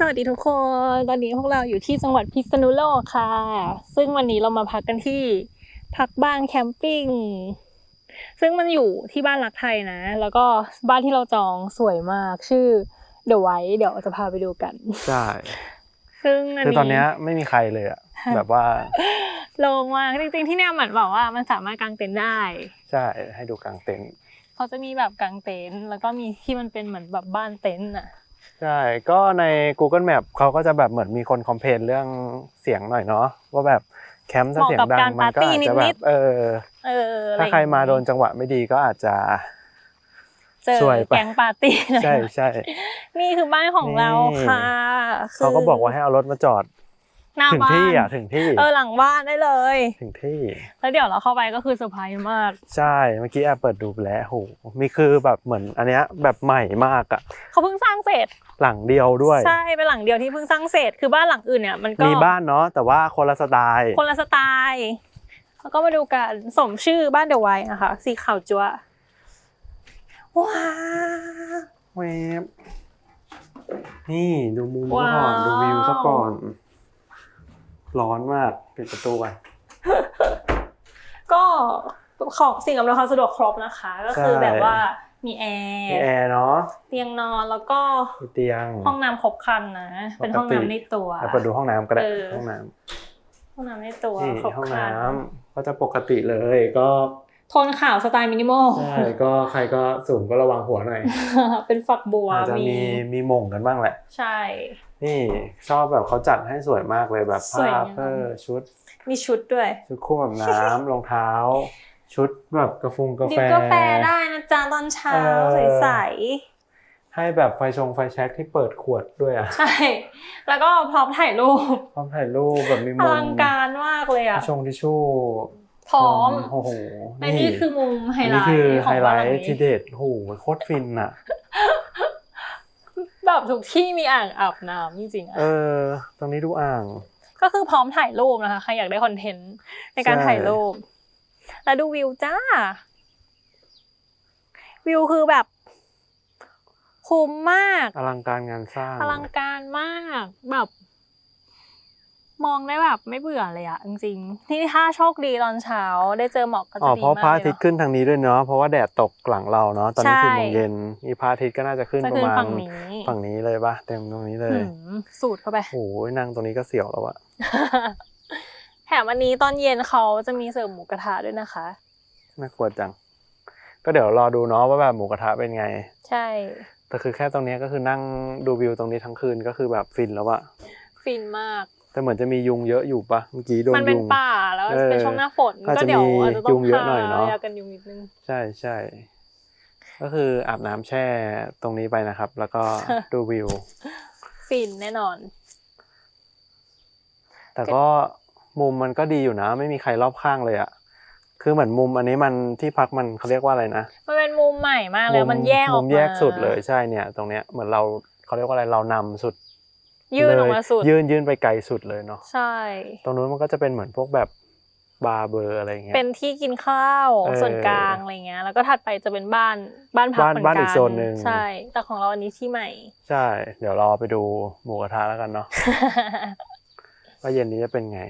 สวัสดีทุกคน ตอนนี้พวกเราอยู่ที่จังหวัดพิษณุโลกค่ะ ซึ่งวันนี้เรามาพักกันที่พักบ้านแคมปิ้ง ซึ่งมันอยู่ที่บ้านรักไทยนะ แล้วก็บ้านที่เราจองสวยมากชื่อเด e ไว้เดี๋ยวจะพาไปดูกัน ใช่ ซึ่งอันคือนี้ตอนเนี้ยไม่มีใครเลยอะแบบว่าโล่งมากจริงๆที่เนี่ยเหมือนบอกว่ามันสามารถกางเต็นท์ได้ ใช่ให้ดูกลางเต็นท์เขาจะมีแบบกางเต็นท์แล้วก็มีที่มันเป็นเหมือนแบบบ้านเต็นท์อะ ใช่ ก็ใน Google Map เขาก็จะแบบเหมือนมีคนคอมเพลนเรื่องเสียงหน่อยเนาะว่าแบบแคมป์ถ้าเสียงดังมันก็อาจจะแบบเออเอออะถ้าอย่งใครงี้มาโดนจังหวะไม่ดีก็อาจจะเจอสวยไปแก๊งปาร์ตี้หน่อยใช่ใช่นี่คือบ้านของเรานี่ค่ะคืเขาก็บอกว่าให้เอารถมาจอด หน้าถึงบ้าน ที่อะถึงที่เออหลังบ้านได้เลย ถึงที่ แล้วเดี๋ยวเราเข้าไปก็คือเซอร์ไพรส์มาก ใช่เมื่อกี้แอบเปิดดูไปแล้วโหมีคือแบบเหมือนอันเนี้ยแบบใหม่มากอะเขาเพิ่งสร้างเสร็จ หลังเดียวด้วย ใช่เป็นหลังเดียวที่เพิ่งสร้างเสร็จ คือบ้านหลังอื่นเนี่ยมันก็มีบ้านเนาะแต่ว่าคนละสไตล์คนละสไตล์แล้วก็มาดูกันสมชื่อบ้านเดอะไวนะคะ สีขาวจั๊วะว้าว เวฟนี่ดูมุมว้าวก่อนดูวิวซะก่อน ร้อนมากปิดประตูกันก็ของสิ่งอำนวยความสะดวกครบนะคะ ก็คือใช่แบบว่ามีแอมีร์แอร์เนาะเตียงนอนแล้วก็มีเตียงห้องน้ำครบครันนะ เป็นห้องน้ำในตัวแล้วเปิดดูห้องน้ำก็ได้เออห้องน้ห้องน้ำในตัวำนี่ครบห้องครัน้นำก็จะปกติเลยก็โทนขาวสไตล์มินิมอลใช่ก็ใครก็สูงก็ระวังหัวหน่อย เป็นฝักบัวอาจจะมีมีมีหม่งกันบ้างแหละ ใช่ นี่ชอบแบบเขาจัดให้สวยมากเลยแบบสวยามผ้างเพื่อชุด มีชุดด้วย ชุดคู่แบบน้ำรองเท้า ชุดแบบกระฟุงกาดิแฟบกาแฟได้นะจ๊ะตอนเช้าเออใสให้แบบไฟชงไฟแช็กที่เปิดขวดด้วยอะๆใช่ แล้วก็พร้อมถ่ายรูป พร้อมถ่ายรูปแบบมีอมุมลังการมากเลยอะทิชชงทิชชู่พร้อมโอ้โหอันนี้คือมุมไฮอันไลนี้ท์คือขไฮองไลบ้านหลังท์นี้ที่เด็ดโอ้โหโคตรฟินอะ แบบทุกที่มีอ่างอาบน้ำจริงๆอะเออ ตรงนี้ดูอ่าง ก็คือพร้อมถ่ายรูปนะคะใครอยากได้คอนเทนต์ในการใช่ถ่ายรูป แล้วดูวิวจ้า วิวคือแบบคุ้มมาก อลังการงานสร้าง อลังการมากแบบ มองได้แบบไม่เบื่อเลยอะจริงๆนี่ถ้าโชคดีตอนเพระได้เจอหมอกก็อ๋จะอดีเพราะมากพระอาเลยทิตย์เนาะขึ้นทางนี้ด้วยเนาะเพราะว่าแดดตกหลังเราเนาะตอนนี้ใช่สี่โมงเย็นมีพระอาทิตย์ก็น่าจะขึ้นจะปขึ้ระนมาณฝั่งนี้ฝั่งนี้เลยปะเต็มตรงนี้เลยหืมสูดเข้าไปโอ้ยนั่งตรงนี้ก็เสียวแล้วอะแถมวันนี้ตอนเย็นเขาจะมีเสิร์ฟหมูกระทะด้วยนะคะน่ากลัวจัง ก็เดี๋ยวรอดูเนาะว่าแบบหมูกระทะเป็นไง ใช่แต่คือแค่ตรงเนี้ยก็คือนั่งดูวิวตรงนี้ทั้งคืนก็คือแบบฟินแล้วอะฟินมาก แต่เหมือนจะมียุงเยอะอยู่ปะเมื่อกี้โดนมันเป็นยุงป่าแล้วเออเป็นช่วงหน้าฝนอาจก็จะเดี๋ยวมีอาจจะต้ยุองงเยอะหน่อยเนอะยากันยุงนิดนึงใช่ใช่ก็คืออาบน้ำแช่ตรงนี้ไปนะครับ แล้วก็ดูวิว ฟินแน่นอน แต่ก็มุมมันก็ดีอยู่นะ ไม่มีใครรอบข้างเลยอะคือเหมือนมุมอันนี้มันที่พักมันเขาเรียกว่าอะไรนะมันเป็นมุมใหม่มากเลยมันแยกอมุอกมมาแยกสุดเลยใช่เนี่ย ตรงเนี้ยเหมือนเราเขาเรียกว่าอะไรเรานำสุด ยื่นออกมาสุดเลยยื่นยื่นไปไกลสุดเลยเนาะใช่ ตรงนู้นมันก็จะเป็นเหมือนพวกแบบบาร์เบอร์อะไรอย่างเงี้ยเป็นที่กินข้าวเออส่วนกลางอะไรเงี้ย แล้วก็ถัดไปจะเป็นบ้านบ้านพักบ้านเหมือนบ้านกัอีกโซนหนึ่งใช่ แต่ของเราอันนี้ที่ใหม่ ใช่ เดี๋ยวรอไปดูหมูกระทะแล้วกันเนาะว่าเย็นนี้จะเป็นไง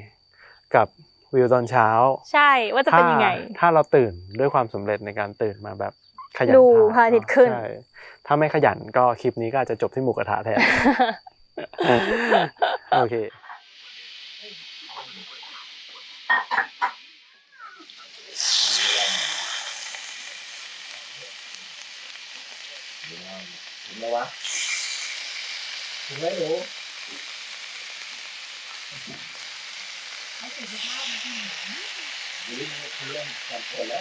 กับวิวตอนเช้า ใช่ว่าจะเป็นยังไง ถ้าถ้าเราตื่นด้วยความสำเร็จในการตื่นมาแบบขยันดูทพระอาทิตย์ขึ้นใช่ถ้าไม่ขยันก็คลิปนี้ก็อาจจะจบที่หมูกระทะแทน โอเคถึงแล้ววะถึงแล้วหนูเอาไล่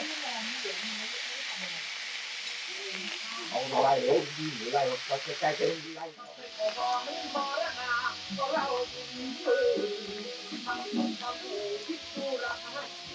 เลยยิงไล่เราจะใจจะไล่อยากบอกและคนรวมเป็นตัวที่กร